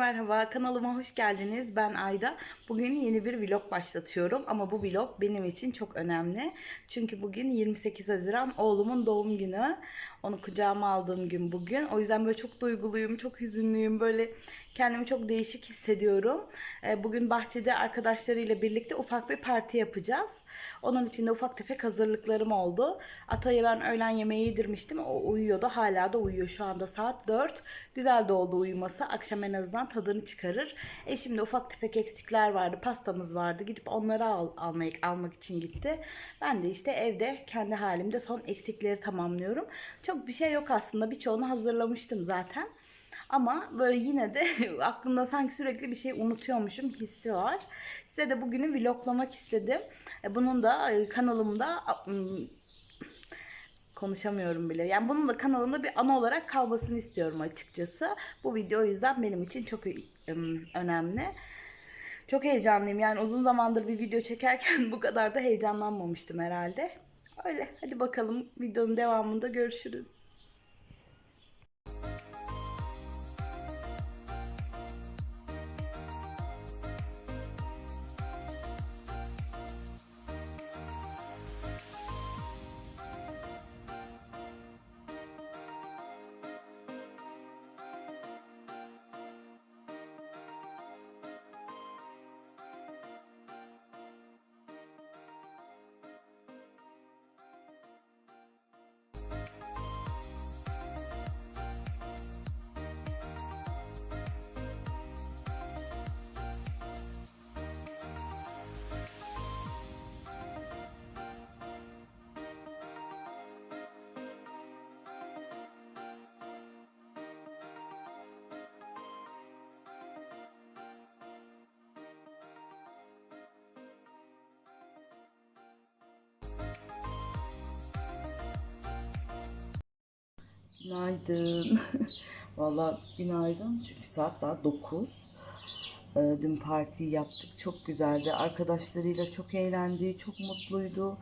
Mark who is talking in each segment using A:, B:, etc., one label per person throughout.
A: merhaba, kanalıma hoş geldiniz. Ben Ayda. Bugün yeni bir vlog başlatıyorum ama bu vlog benim için çok önemli. Çünkü bugün 28 Haziran oğlumun doğum günü. Onu kucağıma aldığım gün bugün. O yüzden böyle çok duyguluyum, çok hüzünlüyüm. Böyle kendimi çok değişik hissediyorum. Ee, Bugün bahçede arkadaşlarıyla birlikte ufak bir parti yapacağız. Onun için de ufak tefek hazırlıklarım oldu. Atay'a ben öğlen yemeği yedirmiştim. O uyuyordu. Hala da uyuyor. Şu anda saat 4. Güzel de oldu uyuması. Akşam en azından tadını çıkarır. E şimdi ufak tefek eksikler vardı. Pastamız vardı. Gidip onları al, almak, almak için gitti. Ben de işte evde kendi halimde son eksikleri tamamlıyorum. Çok bir şey yok aslında. Birçoğunu hazırlamıştım zaten. Ama böyle yine de aklımda sanki sürekli bir şey unutuyormuşum hissi var. Size de bugünü vloglamak istedim. E, Bunun da e, kanalımda ım, konuşamıyorum bile. Yani bunun da kanalımda bir ana olarak kalmasını istiyorum açıkçası. Bu video o yüzden benim için çok önemli. Çok heyecanlıyım. Yani uzun zamandır bir video çekerken bu kadar da heyecanlanmamıştım herhalde. Öyle. Hadi bakalım videonun devamında görüşürüz. Günaydın. Valla günaydın. Çünkü saat daha 9. Ee, dün partiyi yaptık. Çok güzeldi. Arkadaşlarıyla çok eğlendi. Çok mutluydu.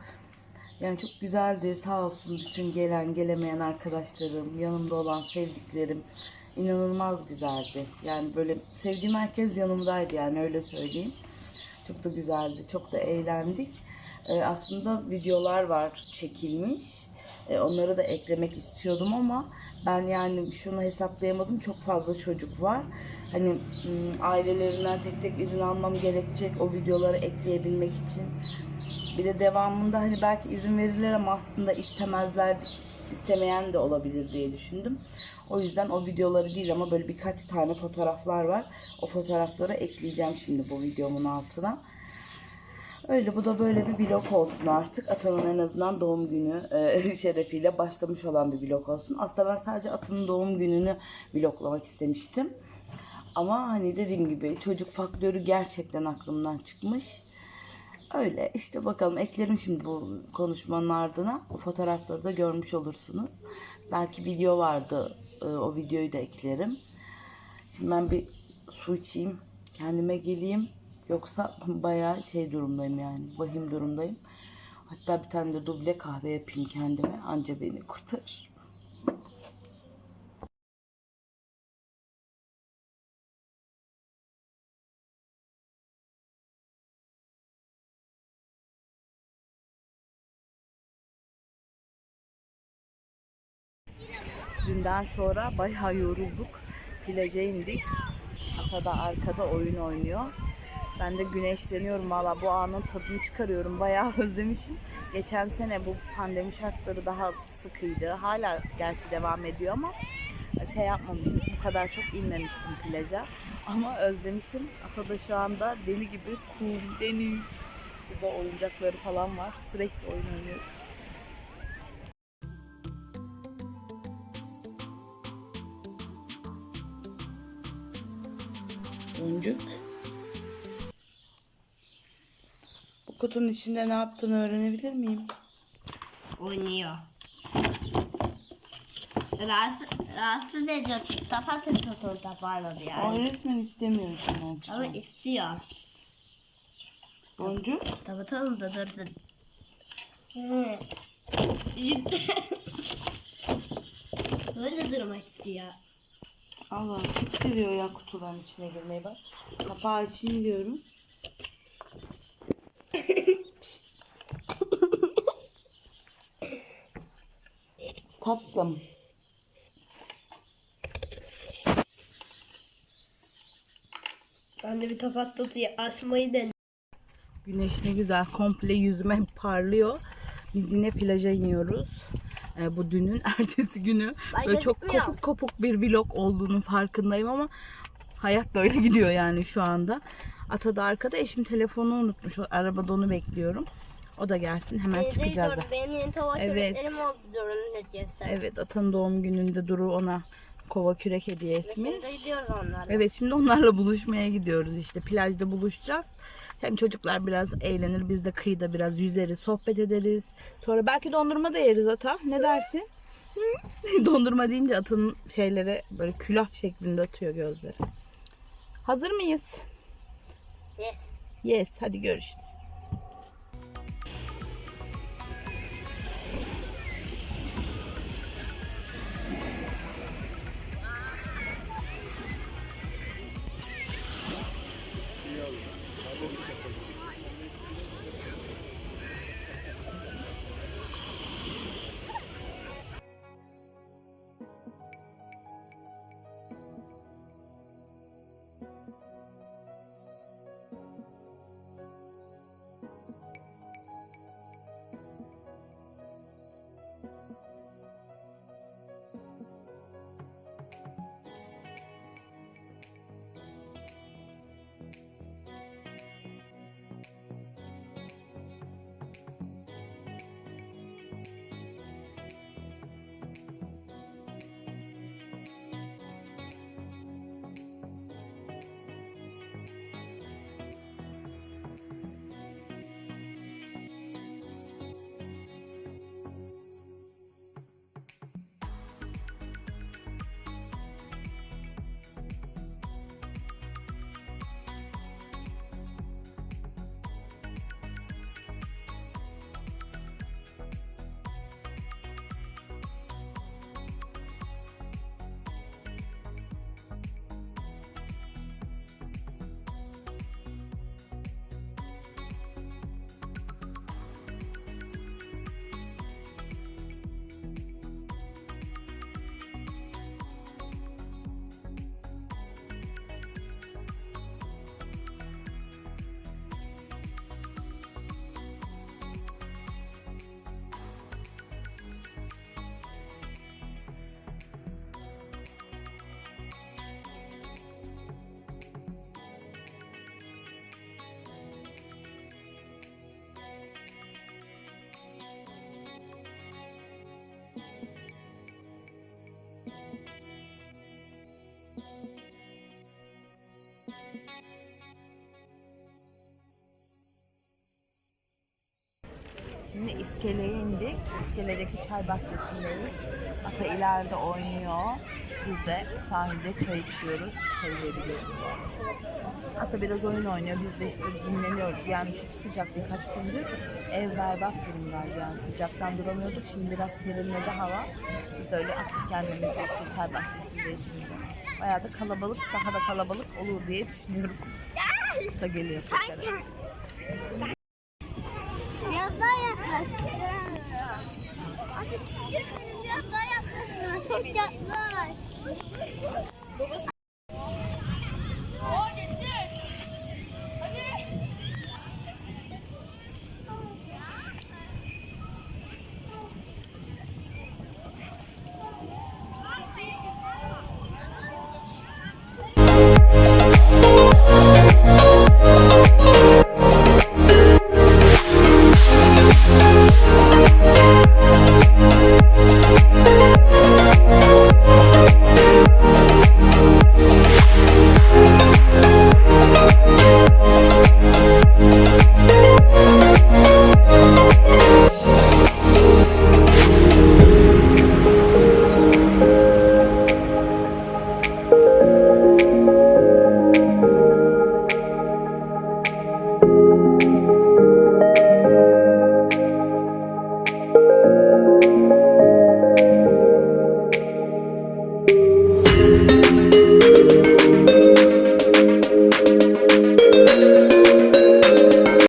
A: Yani çok güzeldi. Sağ olsun bütün gelen gelemeyen arkadaşlarım, yanımda olan sevdiklerim. inanılmaz güzeldi. Yani böyle sevdiğim herkes yanımdaydı yani öyle söyleyeyim. Çok da güzeldi. Çok da eğlendik. Ee, aslında videolar var çekilmiş. Ee, onları da eklemek istiyordum ama ben yani şunu hesaplayamadım. Çok fazla çocuk var. Hani ailelerinden tek tek izin almam gerekecek o videoları ekleyebilmek için. Bir de devamında hani belki izin verirler ama aslında istemezler istemeyen de olabilir diye düşündüm. O yüzden o videoları değil ama böyle birkaç tane fotoğraflar var. O fotoğrafları ekleyeceğim şimdi bu videomun altına. Öyle bu da böyle bir vlog olsun artık. Atanın en azından doğum günü e, şerefiyle başlamış olan bir vlog olsun. Aslında ben sadece Atanın doğum gününü vloglamak istemiştim. Ama hani dediğim gibi çocuk faktörü gerçekten aklımdan çıkmış. Öyle işte bakalım eklerim şimdi bu konuşmanın ardına. O fotoğrafları da görmüş olursunuz. Belki video vardı. e, O videoyu da eklerim. Şimdi ben bir su içeyim. Kendime geleyim. Yoksa bayağı şey durumdayım yani. Vahim durumdayım. Hatta bir tane de duble kahve yapayım kendime. Anca beni kurtarır. Dünden sonra bayağı yorulduk. Plaja indik. Ata da arkada oyun oynuyor. Ben de güneşleniyorum valla bu anın tadını çıkarıyorum. Bayağı özlemişim. Geçen sene bu pandemi şartları daha sıkıydı. Hala gerçi devam ediyor ama şey yapmamıştık. Bu kadar çok inmemiştim plaja. Ama özlemişim. Ata da şu anda deli gibi kum, deniz. Burada oyuncakları falan var. Sürekli oyun oynuyoruz. Boncuk. Kutunun içinde ne yaptığını öğrenebilir miyim?
B: oynuyor. Rahatsız, rahatsız ediyor. Kapatın tutuğunda parladı yani.
A: Aa, resmen istemiyorum boncuk.
B: Ama istiyor.
A: Boncuk.
B: Kapatalım da dursun. Hı. Böyle durmak istiyor.
A: Allah çok seviyor ya kutuların içine girmeyi bak. Kapağı açayım diyorum. Tatlım.
B: Ben de bir tabak tutuyor. Açmayı denedim.
A: Güneş ne güzel komple yüzüme parlıyor. Biz yine plaja iniyoruz. Ee, bu dünün ertesi günü.
B: Ay,
A: Böyle çok kopuk kopuk bir vlog olduğunun farkındayım ama hayat böyle gidiyor yani şu anda. Ata da arkada eşim telefonu unutmuş. Arabada onu bekliyorum. O da gelsin hemen çıkacağız. da.
B: Benim yeni tabak
A: Evet.
B: küreklerim oldu diyorum neticesi.
A: Evet Ata'nın doğum gününde Duru ona kova kürek hediye
B: Ve
A: etmiş.
B: Şimdi gidiyoruz onlarla.
A: Evet şimdi onlarla buluşmaya gidiyoruz işte plajda buluşacağız. Hem çocuklar biraz eğlenir biz de kıyıda biraz yüzeriz sohbet ederiz. Sonra belki dondurma da yeriz Ata ne dersin? dondurma deyince Ata'nın şeylere böyle külah şeklinde atıyor gözleri. Hazır mıyız?
B: Yes.
A: Yes hadi görüşürüz. Şimdi iskeleye indik. İskeledeki çay bahçesindeyiz. Ata ileride oynuyor. Biz de sahilde çay içiyoruz. Çay veriyoruz. Ata biraz oyun oynuyor. Biz de işte dinleniyoruz. Yani çok sıcak birkaç gündür. Ev berbat durumdaydı yani. Sıcaktan duramıyorduk. Şimdi biraz serinledi hava. Biz de öyle attık kendimizi işte çay bahçesindeyiz şimdi. Bayağı da kalabalık, daha da kalabalık olur diye düşünüyorum. Ata geliyor koşarak.
B: Biraz daha yaklaş. Biraz daha yaklaş. Çok yaklaş.